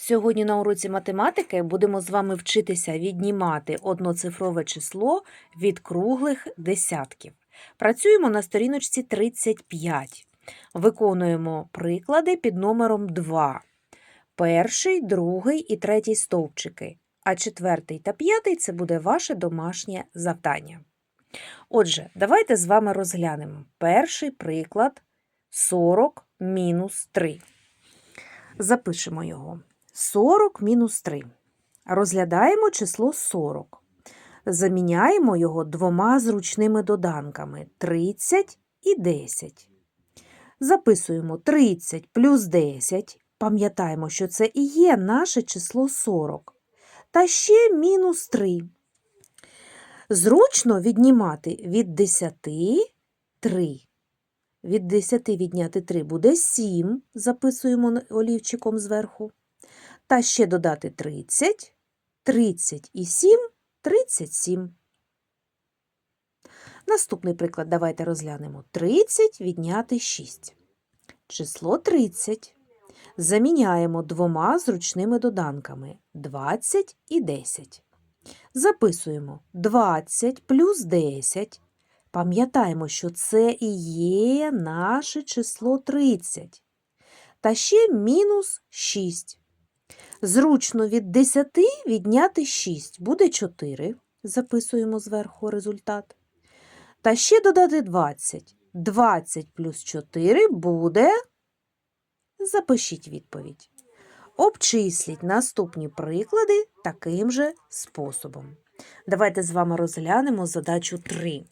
Сьогодні на уроці математики будемо з вами вчитися віднімати одноцифрове число від круглих десятків. Працюємо на сторіночці 35. Виконуємо приклади під номером 2. Перший, другий і третій стовпчики, а четвертий та п'ятий це буде ваше домашнє завдання. Отже, давайте з вами розглянемо перший приклад 40 мінус 3. Запишемо його. 40 мінус 3. Розглядаємо число 40. Заміняємо його двома зручними доданками 30 і 10. Записуємо 30 плюс 10. Пам'ятаємо, що це і є наше число 40. Та ще мінус 3. Зручно віднімати від 10 3. Від 10 відняти 3 буде 7, записуємо олівчиком зверху. Та ще додати 30, 30 і 7 – 37. Наступний приклад давайте розглянемо. 30 відняти 6. Число 30. Заміняємо двома зручними доданками 20 і 10. Записуємо 20 плюс 10. Пам'ятаємо, що це і є наше число 30. Та ще мінус 6. Зручно від 10 відняти 6 буде 4. Записуємо зверху результат. Та ще додати 20. 20 плюс 4 буде. Запишіть відповідь. Обчисліть наступні приклади таким же способом. Давайте з вами розглянемо задачу 3.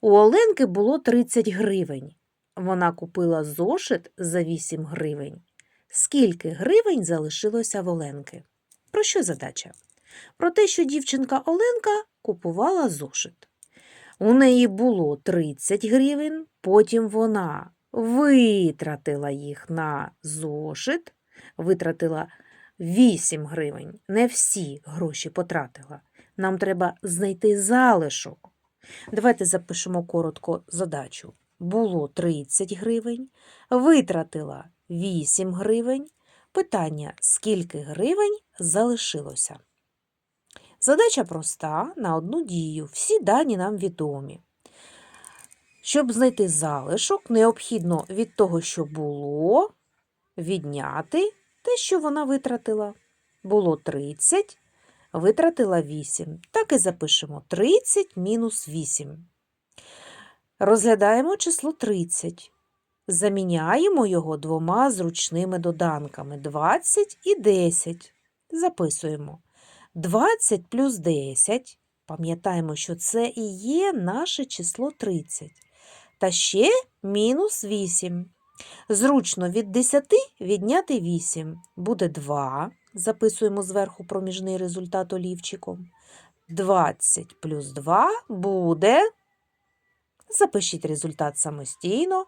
У Оленки було 30 гривень. Вона купила зошит за 8 гривень. Скільки гривень залишилося в Оленки? Про що задача? Про те, що дівчинка Оленка купувала зошит. У неї було 30 гривень, потім вона витратила їх на зошит, витратила 8 гривень. Не всі гроші потратила. Нам треба знайти залишок. Давайте запишемо коротко задачу. Було 30 гривень, витратила 8 гривень. Питання, скільки гривень залишилося? Задача проста на одну дію. Всі дані нам відомі. Щоб знайти залишок, необхідно від того, що було, відняти те, що вона витратила. Було 30, витратила 8. Так і запишемо 30 мінус 8. Розглядаємо число 30. Заміняємо його двома зручними доданками 20 і 10. Записуємо 20 плюс 10. Пам'ятаємо, що це і є наше число 30. Та ще мінус 8. Зручно від 10 відняти 8. Буде 2. Записуємо зверху проміжний результат олівчиком. 20 плюс 2 буде. Запишіть результат самостійно.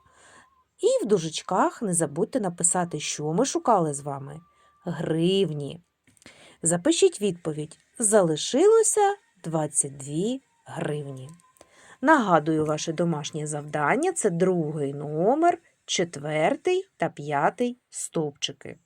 І в дужечках не забудьте написати, що ми шукали з вами. Гривні. Запишіть відповідь. Залишилося 22 гривні. Нагадую ваше домашнє завдання це другий номер, четвертий та п'ятий стовпчики.